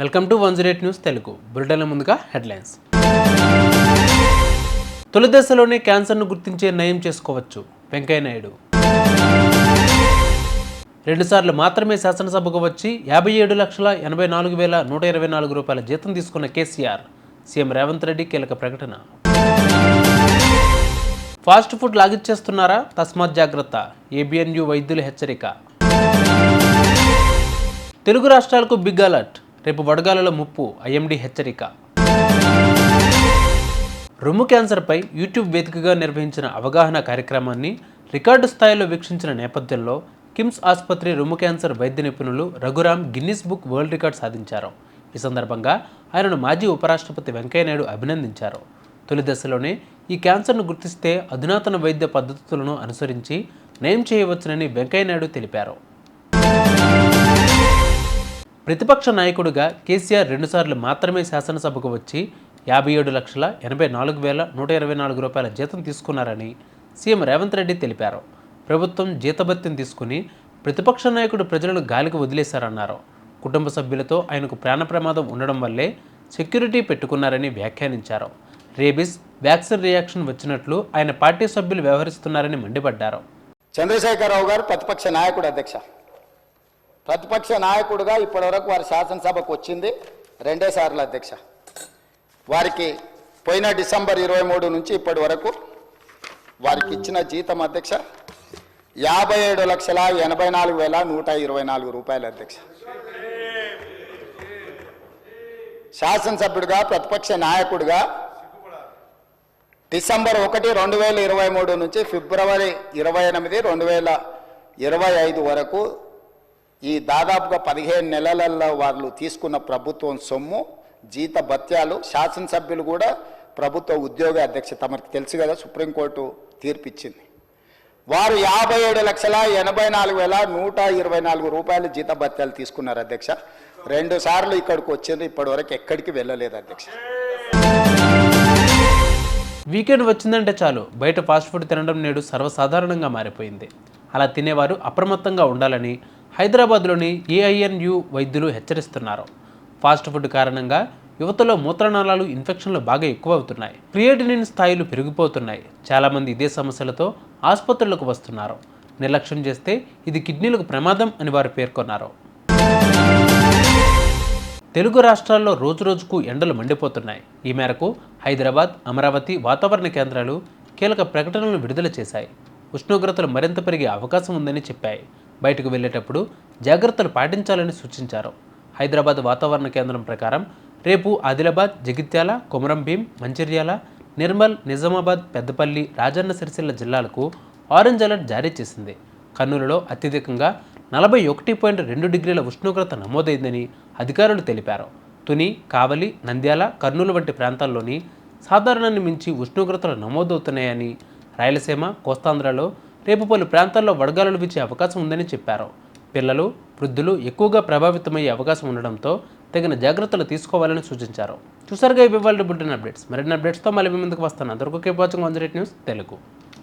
Welcome to one zero eight news Telugu. Bulletin ముందుగా headlines. తొలి దశలోనే క్యాన్సర్ను గుర్తించే నయం చేసుకోవచ్చు వెంకయ్యనాయుడు. రెండుసార్లు మాత్రమే శాసనసభకు వచ్చి యాభై ఏడు లక్షల ఎనభై నాలుగు వేల నూట ఇరవై నాలుగు రూపాయల జీతం తీసుకున్న కేసీఆర్ సీఎం రేవంత్ రెడ్డి కీలక ప్రకటన. ఫాస్ట్ ఫుడ్ లాగిచ్చేస్తున్నారా? తస్మాత్ జాగ్రత్త. ఏబిఎన్యు వైద్యుల హెచ్చరిక. తెలుగు రాష్ట్రాలకు బిగ్ అలర్ట్. రేపు వడగాలలో ముప్పు ఐఎండి హెచ్చరిక. రొమ్ము క్యాన్సర్పై యూట్యూబ్ వేదికగా నిర్వహించిన అవగాహన కార్యక్రమాన్ని రికార్డు స్థాయిలో వీక్షించిన నేపథ్యంలో కిమ్స్ ఆసుపత్రి రొమ్ము క్యాన్సర్ వైద్య నిపుణులు Raghuram Guinness book world record సాధించారు. ఈ సందర్భంగా ఆయనను మాజీ ఉపరాష్ట్రపతి వెంకయ్యనాయుడు అభినందించారు. తొలి దశలోనే ఈ క్యాన్సర్ను గుర్తిస్తే అధునాతన వైద్య పద్ధతులను అనుసరించి నయం చేయవచ్చునని వెంకయ్యనాయుడు తెలిపారు. ప్రతిపక్ష నాయకుడిగా కేసీఆర్ రెండుసార్లు మాత్రమే శాసనసభకు వచ్చి యాభై ఏడు లక్షల ఎనభై నాలుగు వేల నూట ఇరవై నాలుగు రూపాయల జీతం తీసుకున్నారని సీఎం రేవంత్ రెడ్డి తెలిపారు. ప్రభుత్వం జీతభత్యం తీసుకుని ప్రతిపక్ష నాయకుడు ప్రజలను గాలికి వదిలేశారన్నారు. కుటుంబ సభ్యులతో ఆయనకు ప్రాణ ప్రమాదం ఉండడం వల్లే సెక్యూరిటీ పెట్టుకున్నారని వ్యాఖ్యానించారు. రేబిస్ వ్యాక్సిన్ రియాక్షన్ వచ్చినట్లు ఆయన పార్టీ సభ్యులు వ్యవహరిస్తున్నారని మండిపడ్డారు. చంద్రశేఖరరావు గారు ప్రతిపక్ష నాయకుడు అధ్యక్ష. ప్రతిపక్ష నాయకుడుగా ఇప్పటివరకు వారి శాసనసభకు వచ్చింది. రెండే సార్లు అధ్యక్ష. వారికి పోయిన డిసెంబర్ ఇరవై మూడు నుంచి ఇప్పటి వరకు వారికి ఇచ్చిన జీతం అధ్యక్ష యాభై ఏడు లక్షల ఎనభై నాలుగు వేల నూట ఇరవై నాలుగు రూపాయలు అధ్యక్ష. శాసనసభ్యుడిగా ప్రతిపక్ష నాయకుడిగా డిసెంబర్ ఒకటి రెండు వేల ఇరవై మూడు నుంచి ఫిబ్రవరి ఇరవై ఎనిమిది రెండు వేల ఇరవై ఐదు వరకు ఈ దాదాపుగా పదిహేను నెలలలో వాళ్ళు తీసుకున్న ప్రభుత్వం సొమ్ము జీత భత్యాలు శాసనసభ్యులు కూడా ప్రభుత్వ ఉద్యోగ అధ్యక్ష తమకు తెలుసు కదా సుప్రీంకోర్టు తీర్పిచ్చింది. వారు యాభై ఏడు లక్షల ఎనభై నాలుగు వేల నూట ఇరవై నాలుగు రూపాయలు జీత భత్యాలు తీసుకున్నారు అధ్యక్ష. రెండు సార్లు ఇక్కడికి వచ్చింది ఇప్పటివరకు ఎక్కడికి వెళ్ళలేదు అధ్యక్ష. వీకెండ్ వచ్చిందంటే చాలు బయట ఫాస్ట్ ఫుడ్ తినడం నేడు సర్వసాధారణంగా మారిపోయింది. అలా తినేవారు అప్రమత్తంగా ఉండాలని హైదరాబాద్లోని ఏఐఎన్యు వైద్యులు హెచ్చరిస్తున్నారు. ఫాస్ట్ ఫుడ్ కారణంగా యువతలో మూత్రనాళాలు ఇన్ఫెక్షన్లు బాగా ఎక్కువ అవుతున్నాయి క్రియేటినిన్ స్థాయిలు పెరిగిపోతున్నాయి. చాలామంది ఇదే సమస్యలతో ఆసుపత్రులకు వస్తున్నారు. నిర్లక్ష్యం చేస్తే ఇది కిడ్నీలకు ప్రమాదం అని వారు పేర్కొన్నారు. తెలుగు రాష్ట్రాల్లో రోజురోజుకు ఎండలు మండిపోతున్నాయి. ఈ మేరకు హైదరాబాద్ అమరావతి వాతావరణ కేంద్రాలు కీలక ప్రకటనలు విడుదల చేశాయి. ఉష్ణోగ్రతలు మరింత పెరిగే అవకాశం ఉందని చెప్పాయి. బయటకు వెళ్ళేటప్పుడు జాగ్రత్తలు పాటించాలని సూచించారు. హైదరాబాద్ వాతావరణ కేంద్రం ప్రకారం రేపు ఆదిలాబాద్ జగిత్యాల కొమరంభీం మంచిర్యాల నిర్మల్ నిజామాబాద్ పెద్దపల్లి రాజన్న సిరిసిల్ల జిల్లాలకు ఆరెంజ్ అలర్ట్ జారీ చేసింది. కర్నూలులో అత్యధికంగా నలభై ఒకటి పాయింట్ రెండు డిగ్రీల ఉష్ణోగ్రత నమోదైందని అధికారులు తెలిపారు. తుని కావలి నంద్యాల కర్నూలు వంటి ప్రాంతాల్లోని సాధారణాన్ని మించి ఉష్ణోగ్రతలు నమోదవుతున్నాయని రాయలసీమ కోస్తాంధ్రలో రేపు పలు ప్రాంతాల్లో వడగాలులు వీచే అవకాశం ఉందని చెప్పారు. పిల్లలు వృద్ధులు ఎక్కువగా ప్రభావితమయ్యే అవకాశం ఉండడంతో తగిన జాగ్రత్తలు తీసుకోవాలని సూచించారు. చూసారుగా ఇవ్వాలి వాళ్ళ బుల్టెన్ అప్డేట్స్. మరిన్ని అప్డేట్స్తో మళ్ళీ మీ ముందుకు వస్తాను. అందరికీ వాచింగ్ వన్ న్యూస్ తెలుగు